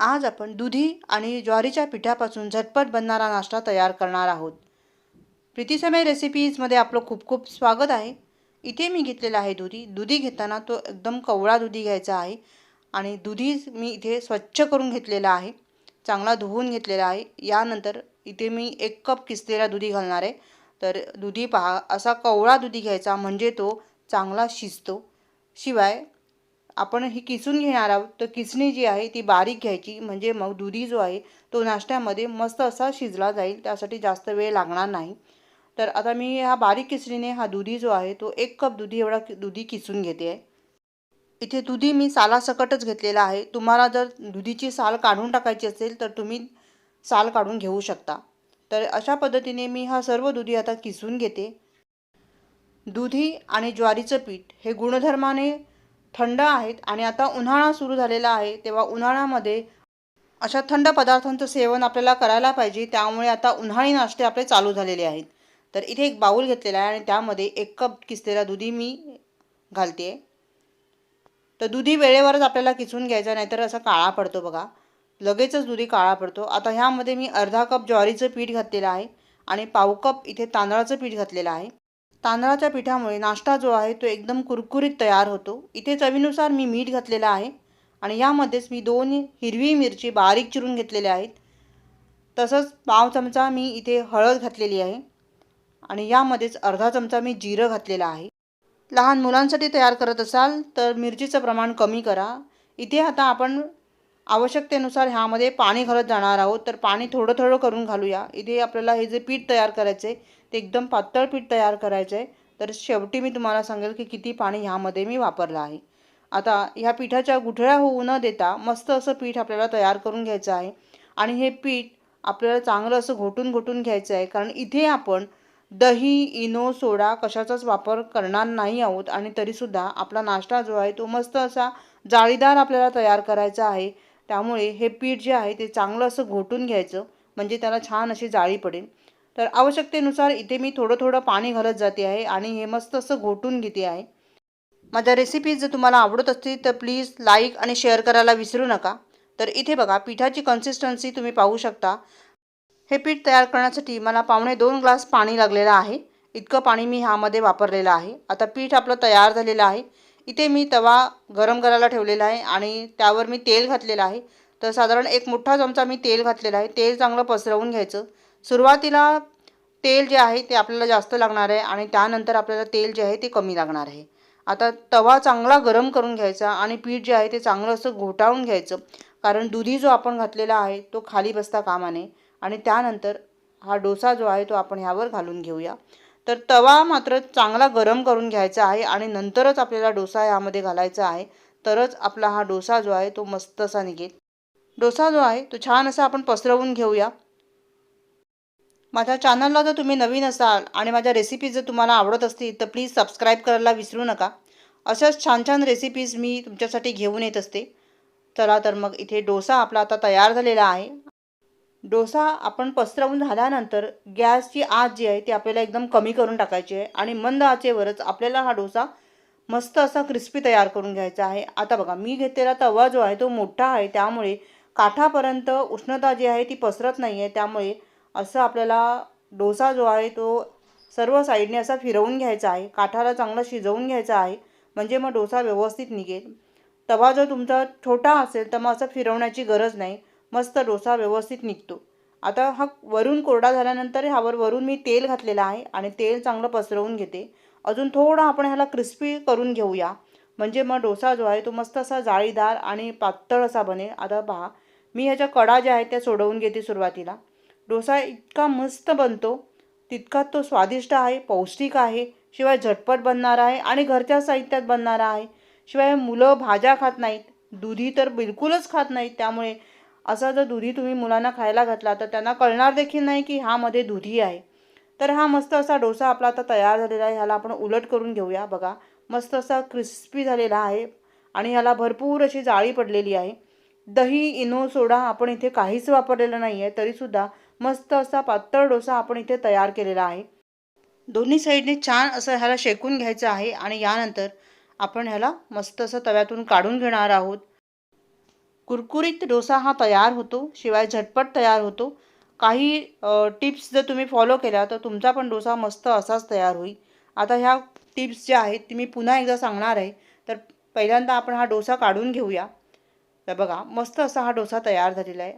आज आपण दुधी आणि ज्वारीच्या पिठापासून झटपट बनणारा नाश्ता तयार करणार आहोत. प्रीतीसमय रेसिपीजमध्ये आपलं खूप खूप स्वागत आहे. इथे मी घेतलेला आहे दुधी. दुधी घेताना तो एकदम कवळा दुधी घ्यायचा आहे आणि दुधी मी इथे स्वच्छ करून घेतलेला आहे. चांगला धुवून घेतलेला आहे. यानंतर इथे मी एक कप किसलेला दुधी घालणार आहे. तर दुधी पहा असा कवळा दुधी घ्यायचा म्हणजे तो चांगला शिजतो. शिवाय आपण ही किसून घेणार आहोत. तर किसणी जी आहे ती बारीक घ्यायची. म्हणजे मग दुधी जो आहे तो नाश्त्यामध्ये मस्त असा शिजला जाईल. त्यासाठी जास्त वेळ लागणार नाही. तर आता मी ह्या बारीक किसणीने हा दुधी जो आहे तो एक कप दुधी एवढा दुधी किसून घेते. आहे इथे दुधी मी सालासकटच घेतलेला आहे. तुम्हाला जर दुधीची साल काढून टाकायची असेल तर तुम्ही साल काढून घेऊ शकता. तर अशा पद्धतीने मी हा सर्व दुधी आता किसून घेते. दुधी आणि ज्वारीचं पीठ हे गुणधर्माने थंड आहेत आणि आता उन्हाळा सुरू झालेला आहे तेव्हा उन्हाळ्यामध्ये अशा थंड पदार्थांचं सेवन आपल्याला करायला पाहिजे त्यामुळे आता उन्हाळी नाश्ते आपले चालू झालेले आहेत. तर इथे एक बाऊल घेतलेला आहे आणि त्यामध्ये एक कप किसलेला दुधी मी घालते. तर दुधी वेळेवरच आपल्याला किसून घ्यायचा नाहीतर असा काळा पडतो बघा. लगेचच दुधी काळा पडतो. आता ह्यामध्ये मी अर्धा कप ज्वारीचं पीठ घातलेलं आहे आणि पाव कप इथे तांदळाचं पीठ घातलेलं आहे. तांदळाच्या पिठामुळे नाश्ता जो आहे तो एकदम कुरकुरीत तयार होतो. इथे चवीनुसार मी मीठ घातलेलं आहे आणि यामध्येच मी दोन हिरवी मिरची बारीक चिरून घेतलेल्या आहेत. तसंच पाव चमचा मी इथे हळद घातलेली आहे आणि यामध्येच अर्धा चमचा मी जिरं घातलेलं आहे. लहान मुलांसाठी तयार करत असाल तर मिरचीचं प्रमाण कमी करा. इथे आता आपण आवश्यकतेनुसार ह्यामध्ये पाणी घालत जाणार आहोत. तर पाणी थोडं थोडं करून घालूया. इथे आपल्याला हे जे पीठ तयार करायचं आहे ते एकदम पातळ पीठ तयार करायचं आहे. तर शेवटी मी तुम्हाला सांगेल की किती पाणी ह्यामध्ये मी वापरलं आहे. आता ह्या पिठाच्या गुठळ्या होऊ न देता मस्त असं पीठ आपल्याला तयार करून घ्यायचं आहे. आणि हे पीठ आपल्याला चांगलं असं घोटून घोटून घ्यायचं आहे. कारण इथे आपण दही इनो सोडा कशाचाच वापर करणार नाही आहोत. आणि तरीसुद्धा आपला नाश्ता जो आहे तो मस्त असा जाळीदार आपल्याला तयार करायचा आहे. त्यामुळे हे पीठ जे आहे ते चांगलं असं घोटून घ्यायचं म्हणजे त्याला छान अशी जाळी पडेल. तर आवश्यकतेनुसार इथे मी थोडं थोडं पाणी घालत जाते आहे आणि हे मस्त असं घोटून घेते आहे. माझ्या रेसिपीज जर तुम्हाला आवडत असतील तर प्लीज लाईक आणि शेअर करायला विसरू नका. तर इथे बघा पिठाची कन्सिस्टन्सी तुम्ही पाहू शकता. हे पीठ तयार करण्यासाठी मला पावणे दोन ग्लास पाणी लागलेलं आहे. इतकं पाणी मी ह्यामध्ये वापरलेलं आहे. आता पीठ आपलं तयार झालेलं आहे. इथे मी तवा गरम करायला ठेवलेला आहे आणि त्यावर मी तेल घातलेलं आहे. तर साधारण एक मोठा चमचा मी तेल घातलेला आहे. तेल चांगलं पसरवून घ्यायचं. सुरुवातीला तेल जे आहे ते आपल्याला जास्त लागणार आहे आणि त्यानंतर आपल्याला तेल जे आहे ते कमी लागणार आहे. आता तवा चांगला गरम करून घ्यायचा आणि पीठ जे आहे ते चांगलं असं घोटाळून घ्यायचं. कारण दुधी जो आपण घातलेला आहे तो खाली बसता कामाने आणि त्यानंतर हा डोसा जो आहे तो आपण ह्यावर घालून घेऊया. तर तवा मात्र चांगला गरम करून घ्यायचा आहे आणि नंतरच आपल्याला डोसा यामध्ये घालायचा आहे. तरच आपला हा डोसा जो आहे तो मस्त असा निघेल. डोसा जो आहे तो छान असा आपण पसरवून घेऊया. माझ्या चॅनलला जर तुम्ही नवीन असाल आणि माझ्या रेसिपीज जर तुम्हाला आवडत असतील तर प्लीज सबस्क्राईब करायला विसरू नका. अशाच छान छान रेसिपीज मी तुमच्यासाठी घेऊन येत असते. चला तर मग इथे डोसा आपला आता तयार झालेला आहे. डोसा आपण पसरवून झाल्यानंतर गॅसची आत जी आहे ती आपल्याला एकदम कमी करून टाकायची आहे आणि मंद आचेवरच आपल्याला हा डोसा मस्त असा क्रिस्पी तयार करून घ्यायचा आहे. आता बघा मी घेतलेला तवा जो आहे तो मोठा आहे त्यामुळे काठापर्यंत उष्णता जी आहे ती पसरत नाही आहे त्यामुळे असं आपल्याला डोसा जो आहे तो सर्व साईडने असा फिरवून घ्यायचा आहे. काठाला चांगला शिजवून घ्यायचा आहे. म्हणजे मग डोसा व्यवस्थित निघेल. तवा जर तुमचा छोटा असेल तर मग असं फिरवण्याची गरज नाही. मस्त डोसा व्यवस्थित निघतो. आता हा वरून कोरडा झाल्यानंतर ह्यावर वरून मी तेल घातलेलं आहे आणि तेल चांगलं पसरवून घेते. अजून थोडा आपण ह्याला क्रिस्पी करून घेऊया. म्हणजे मग डोसा जो आहे तो मस्त असा जाळीदार आणि पातळ असा बनेल. आता पहा मी ह्याच्या कडा ज्या आहेत त्या सोडवून घेते सुरुवातीला. डोसा इतका मस्त बनतो तितका तो स्वादिष्ट आहे पौष्टिक आहे शिवाय झटपट बनणार आहे आणि घरच्या साहित्यात बनणारा आहे. शिवाय मुलं भाज्या खात नाहीत दुधी तर बिलकुलच खात नाहीत. त्यामुळे असा जर दुधी तुम्ही मुलांना खायला घातला तर त्यांना कळणार देखील नाही की ह्यामध्ये दुधी आहे. तर हा मस्त असा डोसा आपला आता तयार झालेला आहे. ह्याला आपण उलट करून घेऊया बघा. मस्त असा क्रिस्पी झालेला आहे आणि ह्याला भरपूर अशी जाळी पडलेली आहे. दही इनो सोडा आपण इथे काहीच वापरलेलं नाही आहे तरीसुद्धा मस्त असा पातळ डोसा आपण इथे तयार केलेला आहे. दोन्ही साईडने छान असं ह्याला शेकून घ्यायचं आहे आणि यानंतर आपण ह्याला मस्त असं तव्यातून काढून घेणार आहोत. कुरकुरीत डोसा हा तयार होतो शिवाय झटपट तयार होतो. काही टिप्स जर तुम्ही फॉलो केल्या तर तुमचा पण डोसा मस्त असाच तयार होईल. आता ह्या टिप्स ज्या आहेत ती मी पुन्हा एकदा सांगणार आहे. तर पहिल्यांदा आपण हा डोसा काढून घेऊया. तर बघा मस्त असा हा डोसा तयार झालेला आहे.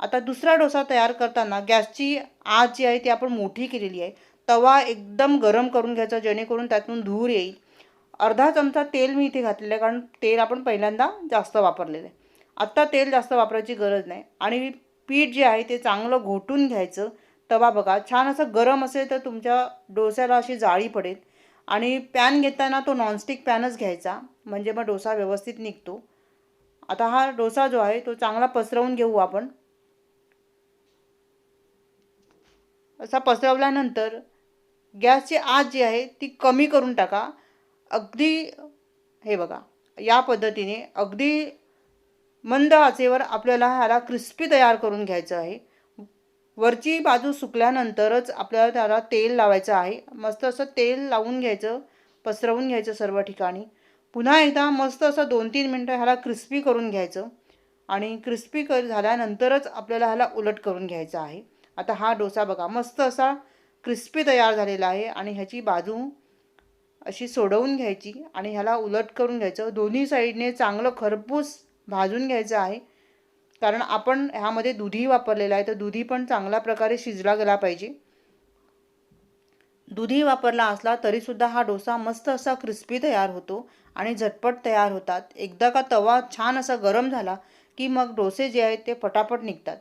आता दुसरा डोसा तयार करताना गॅसची आग जी आहे ती आपण मोठी केलेली आहे. तवा एकदम गरम करून घ्यायचा जेणेकरून त्यातून धूर येईल. अर्धा चमचा तेल मी इथे घातलेलं आहे कारण तेल आपण पहिल्यांदा जास्त वापरलेलं आहे. आत्ता तेल जास्त वापरायची गरज नाही. आणि पीठ जे आहे ते चांगलं घोटून घ्यायचं. तवा बघा छान असं गरम असेल तर तुमच्या डोस्याला अशी जाळी पडेल. आणि पॅन घेताना तो नॉनस्टिक पॅनच घ्यायचा. म्हणजे मग डोसा व्यवस्थित निघतो. आता हा डोसा जो आहे तो चांगला पसरवून घेऊ आपण. असा पसरवल्यानंतर गॅसची आत जी आहे ती कमी करून टाका. अगदी हे बघा या पद्धतीने अगदी मंद आचेवर आपल्याला ह्याला क्रिस्पी तयार करून घ्यायचं आहे. वरची बाजू सुकल्यानंतरच आपल्याला त्याला तेल लावायचं आहे. मस्त असं तेल लावून घ्यायचं पसरवून घ्यायचं सर्व ठिकाणी. पुन्हा एकदा मस्त असं दोन तीन मिनटं ह्याला क्रिस्पी करून घ्यायचं आणि क्रिस्पी कर झाल्यानंतरच आपल्याला ह्याला उलट करून घ्यायचं आहे. आता हा डोसा बघा मस्त असा क्रिस्पी तयार झालेला आहे आणि ह्याची बाजू अशी सोडवून घ्यायची आणि ह्याला उलट करून घ्यायचं. दोन्ही साईडने चांगलं खरपूस भाजून घ्यायचं आहे. कारण आपण ह्यामध्ये दुधी वापरलेला आहे तर दुधी पण चांगल्या प्रकारे शिजला गेला पाहिजे. दुधी वापरला असला तरीसुद्धा हा डोसा मस्त असा क्रिस्पी तयार होतो आणि झटपट तयार होतात. एकदा का तवा छान असा गरम झाला की मग डोसे जे आहेत ते पटापट निघतात.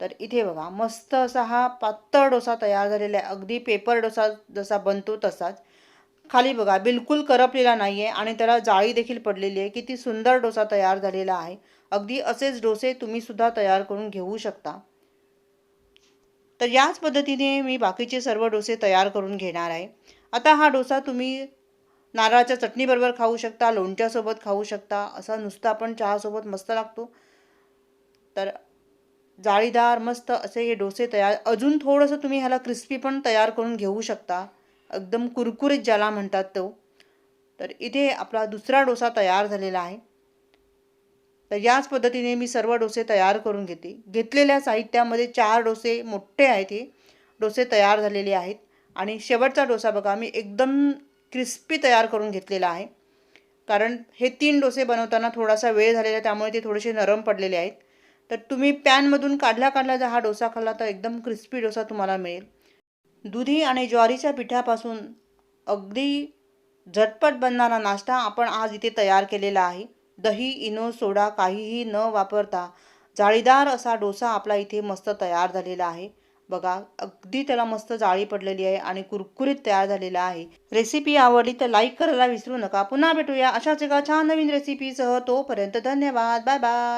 तर इथे बघा मस्त असा हा पातळ डोसा तयार झालेला आहे. अगदी पेपर डोसा जसा बनतो तसाच. खाली बघा बिलकुल करपलेला नाही आहे आणि त्याला जाळी देखील पडलेली आहे. किती सुंदर डोसा तयार झालेला आहे. अगदी असेच डोसे तुम्ही सुद्धा तयार करून घेऊ शकता. तर याच पद्धतीने मी बाकीचे सर्व डोसे तयार करून घेणार आहे. आता हा डोसा तुम्ही नारळाच्या चटणीबरोबर खाऊ शकता लोणच्यासोबत खाऊ शकता असा नुसता पण चहासोबत मस्त लागतो. तर जाळीदार मस्त असे हे डोसे तयार अजून थोडंसं तुम्ही ह्याला क्रिस्पी पण तयार करून घेऊ शकता. एकदम कुरकुरीत ज्याला म्हणतात तो. तर इथे आपला दुसरा डोसा तयार झालेला आहे. तर याच पद्धतीने मी सर्व डोसे तयार करून घेते. घेतलेल्या साहित्यामध्ये चार डोसे मोठे आहेत हे. डोसे तयार झालेले आहेत. आणि शेवटचा डोसा बघा मी एकदम क्रिस्पी तयार करून घेतलेला आहे. कारण हे तीन डोसे बनवताना थोडासा वेळ झालेला आहे त्यामुळे ते थोडेसे नरम पडलेले आहेत. तर तुम्ही पॅनमधून काढला काढला जर हा डोसा खाल्ला तर एकदम क्रिस्पी डोसा तुम्हाला मिळेल. दुधी आणि ज्वारीच्या पिठापासून अगदी झटपट बनणारा नाश्ता आपण आज इथे तयार केलेला आहे. दही इनो सोडा काहीही न वापरता जाळीदार असा डोसा आपला इथे मस्त तयार झालेला आहे. बघा अगदी त्याला मस्त जाळी पडलेली आहे आणि कुरकुरीत तयार झालेला आहे. रेसिपी आवडली तर लाईक करायला विसरू नका. पुन्हा भेटूया अशाच एका छान नवीन रेसिपीसह. तोपर्यंत धन्यवाद. Bye bye.